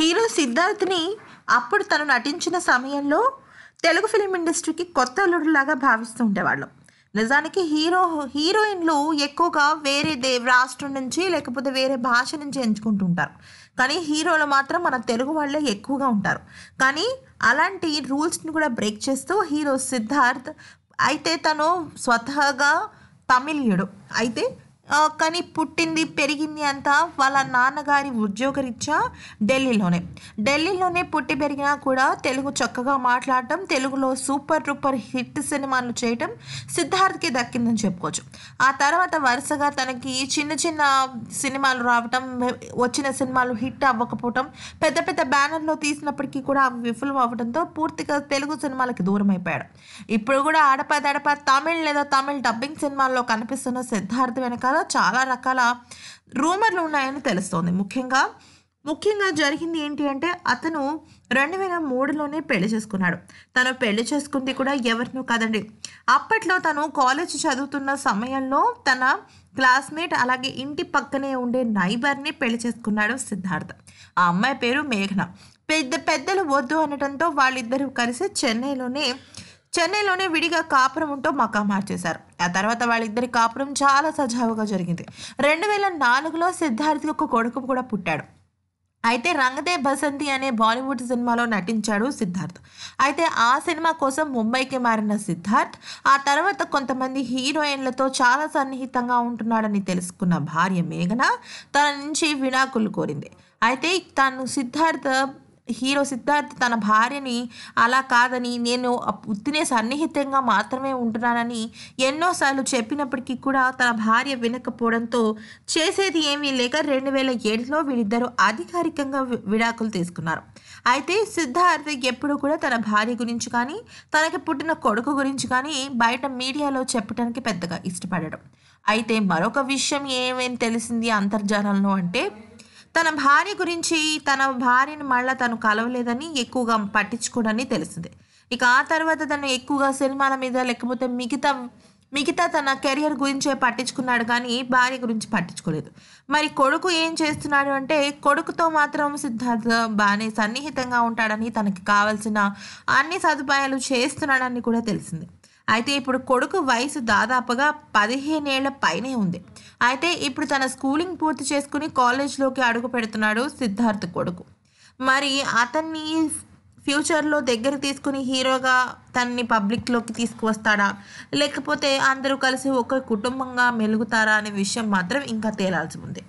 Hero సిద్ధార్థ్ని అప్పుడు తను నటించిన సమయంలో తెలుగు ఫిలిం ఇండస్ట్రీకి కొత్త అల్లుడులాగా భావిస్తూ ఉండేవాళ్ళు. నిజానికి హీరో హీరోయిన్లు ఎక్కువగా వేరే దే రాష్ట్రం నుంచి లేకపోతే వేరే భాష నుంచి ఎంచుకుంటుంటారు కానీ హీరోలు మాత్రం మన తెలుగు వాళ్ళే ఎక్కువగా ఉంటారు. కానీ అలాంటి రూల్స్ని కూడా బ్రేక్ చేస్తూ హీరో సిద్ధార్థ్ అయితే తను స్వతహాగా తమిళీయుడు. అయితే కానీ పుట్టింది పెరిగింది అంతా వాళ్ళ నాన్నగారి ఉద్యోగరీత్యా ఢిల్లీలోనే. ఢిల్లీలోనే పుట్టి పెరిగినా కూడా తెలుగు చక్కగా మాట్లాడటం తెలుగులో సూపర్ డూపర్ హిట్ సినిమాలు చేయటం సిద్ధార్థ్కి దక్కిందని చెప్పుకోవచ్చు. ఆ తర్వాత వరుసగా తనకి చిన్న చిన్న సినిమాలు రావటం వచ్చిన సినిమాలు హిట్ అవ్వకపోవటం పెద్ద పెద్ద బ్యానర్లో తీసినప్పటికీ కూడా అవి విఫలం అవ్వడంతో పూర్తిగా తెలుగు సినిమాలకి దూరం అయిపోయాడు. ఇప్పుడు కూడా ఆడపదడప తమిళ్ లేదా తమిళ్ డబ్బింగ్ సినిమాల్లో కనిపిస్తున్న సిద్ధార్థ్ వెనకాల చాలా రకాల రూమర్లు ఉన్నాయని తెలుస్తోంది. ముఖ్యంగా ముఖ్యంగా జరిగింది ఏంటి అంటే అతను రెండు వేల మూడులోనే పెళ్ళి చేసుకున్నాడు. తను పెళ్ళి చేసుకుంది కూడా ఎవరినో కాదండి. అప్పట్లో తను కాలేజ్ చదువుతున్న సమయంలో తన క్లాస్మేట్ అలాగే ఇంటి పక్కనే ఉండే నైబర్ని పెళ్ళి చేసుకున్నాడు సిద్ధార్థ. ఆ అమ్మాయి పేరు మేఘన. పెద్ద పెద్దలు వద్దు అనడంతో వాళ్ళిద్దరూ కలిసి చెన్నైలోనే చెన్నైలోనే విడిగా కాపురం ఉంటూ మకా మార్చేశారు. ఆ తర్వాత వాళ్ళిద్దరి కాపురం చాలా సజావుగా జరిగింది. రెండు వేల నాలుగులో సిద్ధార్థ్కి ఒక కొడుకు కూడా పుట్టాడు. అయితే రంగదే బసంతి అనే బాలీవుడ్ సినిమాలో నటించాడు సిద్ధార్థ్. అయితే ఆ సినిమా కోసం ముంబైకి మారిన సిద్ధార్థ్ ఆ తర్వాత కొంతమంది హీరోయిన్లతో చాలా సన్నిహితంగా ఉంటున్నాడని తెలుసుకున్న భార్య మేఘన తన నుంచి విడాకులు కోరింది. అయితే తను సిద్ధార్థ్ హీరో సిద్ధార్థ్ తన భార్యని అలా కాదని నేను ఉత్తినే సన్నిహితంగా మాత్రమే ఉంటున్నానని ఎన్నోసార్లు చెప్పినప్పటికీ కూడా తన భార్య వినకపోవడంతో చేసేది ఏమీ లేక రెండు వేల ఏడులో వీళ్ళిద్దరూ అధికారికంగా విడాకులు తీసుకున్నారు. అయితే సిద్ధార్థ్ ఎప్పుడు కూడా తన భార్య గురించి కానీ తనకి పుట్టిన కొడుకు గురించి కానీ బయట మీడియాలో చెప్పడానికి పెద్దగా ఇష్టపడడం. అయితే మరొక విషయం ఏమేమి తెలిసింది అంతర్జాలంలో అంటే తన భార్య గురించి తన భార్యని మళ్ళీ తను కలవలేదని ఎక్కువగా పట్టించుకోడని తెలిసింది ఇక ఆ తర్వాత తను ఎక్కువగా సినిమాల మీద లేకపోతే మిగతా మిగతా తన కెరియర్ గురించే పట్టించుకున్నాడు కానీ భార్య గురించి పట్టించుకోలేదు. మరి కొడుకు ఏం చేస్తున్నాడు అంటే కొడుకుతో మాత్రం సిద్ధార్థ బాగానే సన్నిహితంగా ఉంటాడని తనకి కావాల్సిన అన్ని సదుపాయాలు చేస్తున్నాడని కూడా తెలిసింది. అయితే ఇప్పుడు కొడుకు వయసు దాదాపుగా పదిహేనేళ్ళ పైనే ఉంది. అయితే ఇప్పుడు తన స్కూలింగ్ పూర్తి చేసుకుని కాలేజ్లోకి అడుగు పెడుతున్నాడు సిద్ధార్థ్ కొడుకు. మరి అతన్ని ఫ్యూచర్లో దగ్గర తీసుకుని హీరోగా తనని పబ్లిక్లోకి తీసుకువస్తాడా? లేకపోతే అందరూ కలిసి ఒక కుటుంబంగా మెలుగుతారా అనే విషయం మాత్రం ఇంకా తేలాల్సి ఉంది.